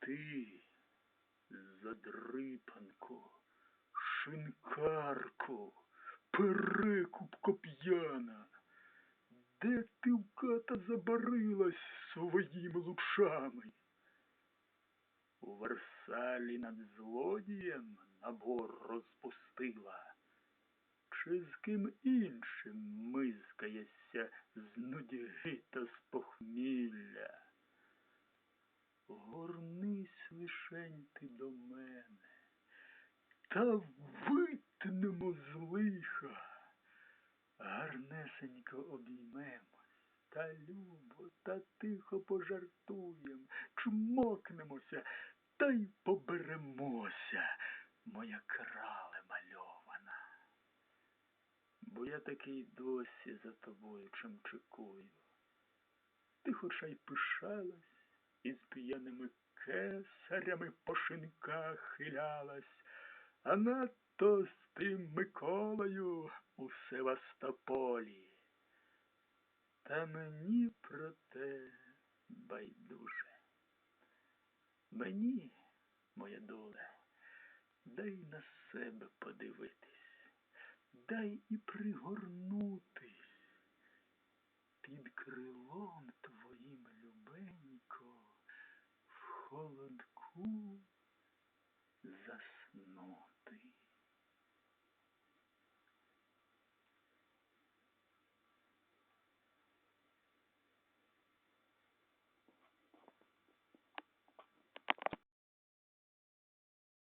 ти, задрипанко, шинкарко, перекупко п'яна, де ти в ката забарилась своїми лучами? У Версалі над злодієм набор розпустила, чи з ким іншим мизкаєшся з нудьги та з похмілля? Лишень ти до мене, та витнемо з лиха, гарнесенько обіймемось, та любо, та тихо пожартуєм, чмокнемося та й поберемося, моя крале мальована. Бо я такий досі за тобою чимчикую. Ти хоча й пишалась, із п'яними кесарями по шинках хилялась, а надто з тим Миколою у Севастополі. Та мені про те байдуже. Мені, моя доле, дай на себе подивитись, дай і пригорнутись who the snow.